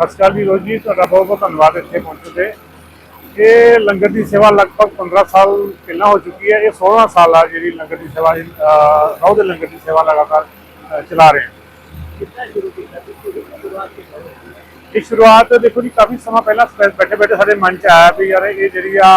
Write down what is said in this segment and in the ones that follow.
ਸਤਿ ਸ਼੍ਰੀ ਅਕਾਲ ਜੀ ਰੋਜੀ ਤੁਹਾਡਾ ਬਹੁਤ ਬਹੁਤ ਧੰਨਵਾਦ ਇੱਥੇ ਪਹੁੰਚਣ ਤੇ ਇਹ ਲੰਗਰ ਦੀ ਸੇਵਾ ਲਗਭਗ 15 ਸਾਲ ਪਹਿਲਾਂ ਹੋ ਚੁੱਕੀ ਹੈ। ਇਹ 16 ਸਾਲ ਆ ਜਿਹੜੀ ਲੰਗਰ ਦੀ ਸੇਵਾ ਰੋਹ ਦੇ ਲੰਗਰ ਦੀ ਸੇਵਾ ਲਗਾਤਾਰ ਚਲਾ ਰਹੇ ਹਾਂ? ਇਹ ਸ਼ੁਰੂਆਤ ਦੇਖੋ ਜੀ ਕਾਫੀ ਸਮਾਂ ਪਹਿਲਾਂ ਬੈਠੇ ਬੈਠੇ ਸਾਡੇ ਮਨ ਚ ਆਇਆ ਵੀ ਯਾਰ ਇਹ ਜਿਹੜੀ ਆ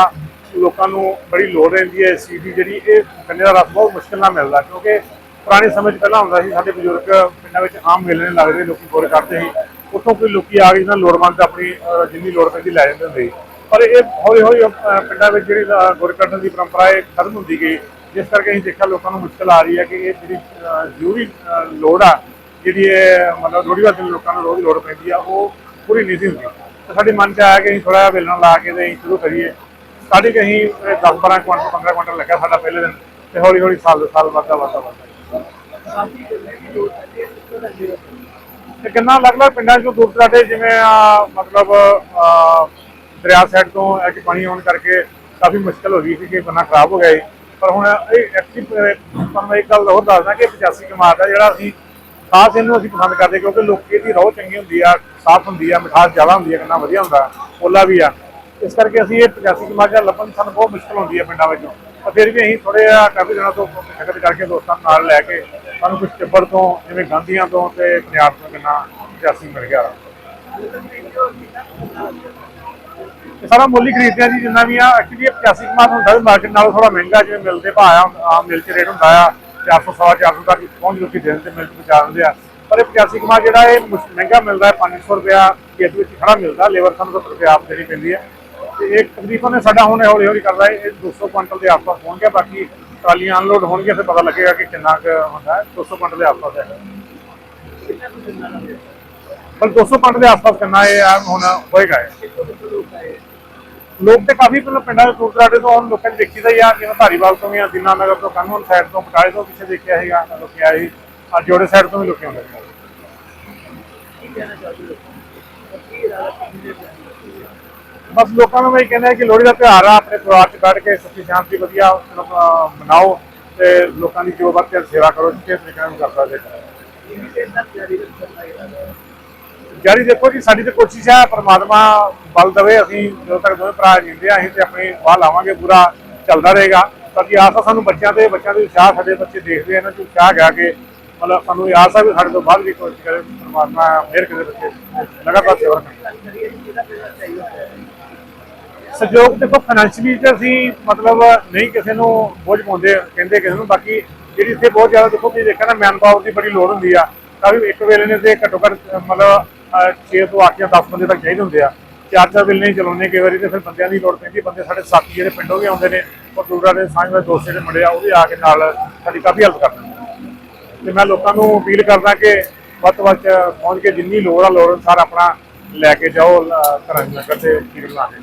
ਲੋਕਾਂ ਨੂੰ ਬੜੀ ਲੋੜ ਰਹਿੰਦੀ ਹੈ ਇਸ ਚੀਜ਼ ਦੀ ਜਿਹੜੀ ਇਹ ਗੰਨੇ ਦਾ ਰਸ ਬਹੁਤ ਮੁਸ਼ਕਿਲ ਨਾਲ ਮਿਲਦਾ। ਕਿਉਂਕਿ ਪੁਰਾਣੇ ਸਮੇਂ 'ਚ ਪਹਿਲਾਂ ਹੁੰਦਾ ਸੀ ਸਾਡੇ ਬਜ਼ੁਰਗ ਪਿੰਡਾਂ ਵਿੱਚ ਆਮ ਮੇਲੇ ਲੱਗਦੇ ਲੋਕੀ ਗੋਰੇ ਕਰਦੇ ਸੀ। ਉੱਥੋਂ ਕੋਈ ਲੋਕੀ ਆ ਕੇ ਨਾ ਲੋੜਵੰਦ ਆਪਣੀ ਅਹ, ਜਿੰਨੀ ਲੋੜ ਪੈਂਦੀ ਲੈ ਜਾਂਦੇ ਹੁੰਦੇ ਸੀ। ਪਰ ਇਹ ਹੌਲੀ ਹੌਲੀ ਅਹ, ਪਿੰਡਾਂ ਵਿੱਚ ਜਿਹੜੀ ਅਹ, ਗੋਰੇ ਕੱਢਣ ਦੀ ਪਰੰਪਰਾ ਇਹ ਖਤਮ ਹੁੰਦੀ ਗਈ। ਜਿਸ ਕਰਕੇ ਅਸੀਂ ਦੇਖਿਆ ਲੋਕਾਂ ਨੂੰ ਮੁਸ਼ਕਲ ਆ ਰਹੀ ਹੈ ਕਿ ਇਹ ਜਿਹੜੀ ਅਹ, ਜ਼ਰੂਰੀ ਅਹ, ਲੋੜ ਆ ਜਿਹੜੀ ਇਹ ਮਤਲਬ ਲੋੜੀਵਾਦ ਲੋਕਾਂ ਨੂੰ ਰੋਜ਼ ਲੋੜ ਪੈਂਦੀ ਆ ਉਹ ਪੂਰੀ ਨਹੀਂ ਸੀ ਹੁੰਦੀ। ਤੇ ਸਾਡੇ ਮਨ ਚ ਆਇਆ ਕਿ ਅਸੀਂ ਥੋੜਾ ਜਿਹਾ ਵੇਲਣਾ ਲਾ ਕੇ ਤੇ ਅਸੀਂ ਸ਼ੁਰੂ ਕਰੀਏ। ਸਾਡੇ ਕਿ ਅਸੀਂ 10 12 ਕੁਇੰਟਲ 15 ਕੁਇੰਟਲ ਲੱਗਾ ਸਾਡਾ ਪਹਿਲੇ ਦਿਨ। ਤੇ ਹੌਲੀ ਹੌਲੀ ਸਾਲ ਦੇ ਸਾਲ ਵੱਧਦਾ ਵੱਧਦਾ ਵੱਧਦਾ ਕਾਫੀ ਤੇ ਕਿੰਨਾ ਅਲੱਗ-ਅਲੱਗ ਪਿੰਡਾਂ ਚੋਂ ਦੂਰ ਦਰਾਡੇ ਜਿਵੇਂ ਮਤਲਬ ਦਰਿਆ ਸਾਈਡ ਤੋਂ ਅੱਜ ਪਾਣੀ ਆਉਣ ਕਰਕੇ ਕਾਫੀ ਮੁਸ਼ਕਲ ਹੋ ਗਈ ਸੀ ਕਿ ਬੰਨਾ ਖਰਾਬ ਹੋ ਗਿਆ ਸੀ। ਪਰ ਹੁਣ ਇਹ ਐਕਚੁਅਲੀ, ਤੁਹਾਨੂੰ ਇੱਕ ਗੱਲ ਹੋਰ ਦੱਸਦਾ ਕਿ 85 ਕਮਾਦ ਆ, ਜਿਹੜਾ ਅਸੀਂ ਖਾਸ ਇਹਨੂੰ ਅਸੀਂ ਪਸੰਦ ਕਰਦੇ ਕਿਉਂਕਿ ਲੋਕੀ ਦੀ ਰੋਹ ਚੰਗੀ ਹੁੰਦੀ ਆ, ਸਾਫ਼ ਹੁੰਦੀ ਆ, ਮਿਠਾਸ ਜ਼ਿਆਦਾ ਹੁੰਦੀ ਆ, ਕਿੰਨਾ ਵਧੀਆ ਹੁੰਦਾ ਓਲਾ ਵੀ ਆ। ਇਸ ਕਰਕੇ ਅਸੀਂ ਇਹ 85 ਕਮਾਦ ਦਾ ਲੱਭਣ ਸਾਨੂੰ ਬਹੁਤ ਮੁਸ਼ਕਲ ਹੁੰਦੀ ਆ ਪਿੰਡਾਂ ਵਿੱਚੋਂ। ਪਰ ਫਿਰ ਵੀ ਅਸੀਂ ਥੋੜੇ ਜਿਹਾ ਕਾਫੀ ਦਿਨਾਂ ਤੋਂ ਸ਼ਕਤ ਕਰਕੇ ਦੋਸਤਾਂ ਨੂੰ ਨਾਲ ਲੈ ਕੇ ਸਾਨੂੰ ਕੁਝ ਟਿੱਬੜ ਤੋਂ, ਜਿਵੇਂ ਗਾਂਧੀਆਂ ਤੋਂ ਤੇ ਪੰਜਾਬ ਤੋਂ ਕਿੰਨਾ 85 ਮਿਲ ਗਿਆ। ਇਹ ਸਾਰਾ ਮੁੱਲ ਹੀ ਖਰੀਦਦੇ ਜੀ, ਜਿੰਨਾ ਵੀ ਆ, ਐਕਚੁਅਲੀ 85 ਕਮਾਦ ਹੁੰਦਾ ਮਾਰਕੀਟ ਨਾਲੋਂ ਥੋੜਾ ਮਹਿੰਗਾ, ਜਿਵੇਂ ਮਿਲਦੇ ਭਾਅ ਆ, ਆਮ ਮਿਲ ਚ ਰੇਟ ਹੁੰਦਾ ਆ 400 ਸਵਾ 400 ਤੱਕ ਪਹੁੰਚ ਲੋਕੀ ਦਿਨ ਤੇ ਮਿਲ ਚ ਪਹੁੰਚਾ ਦਿੰਦੇ ਆ। ਪਰ ਇਹ 85 ਕਮਾਦ ਜਿਹੜਾ ਇਹ ਮਹਿੰਗਾ ਮਿਲਦਾ ਹੈ 500 ਰੁਪਿਆ ਖੇਤ ਵਿੱਚ ਖੜਾ ਮਿਲਦਾ, ਲੇਬਰ ਸਾਨੂੰ 70 ਰੁਪਿਆ ਆਪ ਦੇਣੀ ਪੈਂਦੀ ਹੈ ਤੇ ਇਹ ਤਕਰੀਬਨ ਸਾਡਾ ਹੁਣ ਹੌਲੀ ਹੌਲੀ ਕਰਦਾ ਹੈ, ਇਹ 200 ਕੁਇੰਟਲ ਦੇ ਆਸ-ਪਾਸ ਪਹੁੰਚ ਬਾਕੀ ਟਰਾਲੀਆਂ ਅਨਲੋਡ ਹੋਣਗੀਆਂ, ਫਿਰ ਪਤਾ ਲੱਗੇਗਾ ਕਿ ਕਿੰਨਾ ਕੁ ਹੁੰਦਾ ਹੈ। 200 ਕੁਇੰਟਲ ਦੇ ਆਸ-ਪਾਸ ਹੈ। ਕਿੰਨਾ 200 ਕੁਇੰਟਲ ਦੇ ਆਸ-ਪਾਸ ਕਿੰਨਾ ਇਹ ਹੁਣ ਹੋਏਗਾ ਇਹ। ਲੋਕ ਤੇ ਕਾਫੀ ਪਹਿਲਾਂ ਪਿੰਡਾਂ ਦੇ ਦੂਰ ਤੋਂ ਹੁਣ ਲੋਕਾਂ ਨੇ ਦੇਖੀਦਾ ਹੀ ਆ, ਜਿਵੇਂ ਧਾਰੀਵਾਲ ਤੋਂ ਵੀ ਦਿਨਾ ਨਗਰ ਤੋਂ ਕਾਨੂੰਨ ਸਾਈਡ ਤੋਂ ਪਟਾਲੇ ਤੋਂ ਪਿੱਛੇ ਦੇਖਿਆ ਹੈਗਾ ਲੋਕੀ ਆਏ ਆ ਜੋੜੇ ਸਾਈਡ ਤੋਂ ਵੀ ਲੋਕੀ ਆਉਂਦੇ ਨੇ। ਕੀ ਕਹਿਣਾ ਚਾਹੁੰਦੇ ਲੋਕਾਂ ਬਸ ਲੋਕਾਂ ਨੂੰ ਮੈਂ ਇਹ ਕਹਿੰਦਾ ਕਿ ਲੋਹੜੀ ਦਾ ਤਿਉਹਾਰ ਆ, ਆਪਣੇ ਪਰਿਵਾਰ 'ਚ ਬੈਠ ਕੇ ਸੁਖੀ ਸ਼ਾਂਤੀ ਵਧੀਆ ਮਨਾਓ ਤੇ ਲੋਕਾਂ ਦੀ ਜੋ ਵੱਧ ਤੋਂ ਸੇਵਾ ਕਰੋ ਜਿਸ ਤਰੀਕੇ ਨਾਲ ਕਰ ਸਕਦੇ ਜਾਰੀ ਦੇਖੋ ਜੀ, ਸਾਡੀ ਤੇ ਕੋਸ਼ਿਸ਼ ਹੈ ਪ੍ਰਮਾਤਮਾ ਬਲ ਦੇਵੇ, ਅਸੀਂ ਜਦੋਂ ਤੱਕ ਦੋਵੇਂ ਭਰਾ ਜਿੰਦੇ ਆ ਅਸੀਂ ਤੇ ਆਪਣੀ ਵਾਹ ਲਾਵਾਂਗੇ, ਪੂਰਾ ਚੱਲਦਾ ਰਹੇਗਾ। ਬਾਕੀ ਆਸ ਆ ਸਾਨੂੰ ਬੱਚਿਆਂ ਤੇ, ਬੱਚਿਆਂ ਦੇ ਉਤਸ਼ਾਹ ਸਾਡੇ ਬੱਚੇ ਦੇਖਦੇ ਆ, ਇਹਨਾਂ ਚ ਉਤਸ਼ਾਹ ਗਿਆ ਕਿ ਮਤਲਬ ਸਾਨੂੰ ਇਹ ਆਸ ਆ ਵੀ ਸਾਡੇ ਤੋਂ ਬਾਅਦ ਵੀ ਕੋਸ਼ਿਸ਼ ਕਰੇ, ਪ੍ਰਮਾਤਮਾ ਮਿਹਰ ਕਰੇ ਬੱਚੇ। ਲਗਾਤਾਰ ਸੇਵਾ ਕਰਨ ਸਹਿਯੋਗ ਦੇਖੋ ਫਾਈਨੈਂਸ਼ੀਅਲੀ ਤਾਂ ਅਸੀਂ ਮਤਲਬ ਨਹੀਂ ਕਿਸੇ ਨੂੰ ਬੋਝ ਪਾਉਂਦੇ, ਕਹਿੰਦੇ ਕਿਸੇ ਨੂੰ। ਬਾਕੀ ਜਿਹੜੀ ਇੱਥੇ ਬਹੁਤ ਜ਼ਿਆਦਾ ਦੇਖੋ, ਤੁਸੀਂ ਦੇਖਿਆ ਨਾ ਮੈਨ ਪਾਵਰ ਦੀ ਬੜੀ ਲੋੜ ਹੁੰਦੀ ਆ। ਤਾਂ ਵੀ ਇੱਕ ਵੇਲੇ ਨੇ ਤੇ ਘੱਟੋ ਘੱਟ ਮਤਲਬ 6 ਤੋਂ 8 ਜਾਂ 10 ਬੰਦੇ ਤੱਕ ਚਾਹੀਦੇ ਹੁੰਦੇ ਆ। ਚਾਰ ਚਾਰ ਵੇਲੇ ਨਹੀਂ ਚਲਾਉਣੇ ਕਈ ਵਾਰੀ ਤੇ ਫਿਰ ਬੰਦਿਆਂ ਦੀ ਲੋੜ ਪੈਂਦੀ ਬੰਦੇ ਸਾਡੇ ਸਾਥੀ ਜਿਹੜੇ ਪਿੰਡੋਂ ਵੀ ਆਉਂਦੇ ਨੇ, ਉਹ ਦੂਰਾਂ ਦੇ ਸਾਂਝ ਦੇ ਦੋਸਤ ਜਿਹੜੇ ਮੁੰਡੇ ਆ, ਉਹ ਵੀ ਆ ਕੇ ਨਾਲ ਸਾਡੀ ਕਾਫੀ ਹੈਲਪ ਕਰਦੇ ਨੇ। ਤੇ ਮੈਂ ਲੋਕਾਂ ਨੂੰ ਅਪੀਲ ਕਰਦਾ ਕਿ ਵੱਧ ਤੋਂ ਵੱਧ ਪਹੁੰਚ ਕੇ ਜਿੰਨੀ ਲੋੜ ਆ ਲੋੜ ਅਨੁਸਾਰ ਆਪਣਾ ਲੈ ਕੇ ਜਾਓ ਅਹ, ਘਰਾਂ ਦੇ ਨਗਰ ਤੇ ਠੀਕ ਲਾ ਕੇ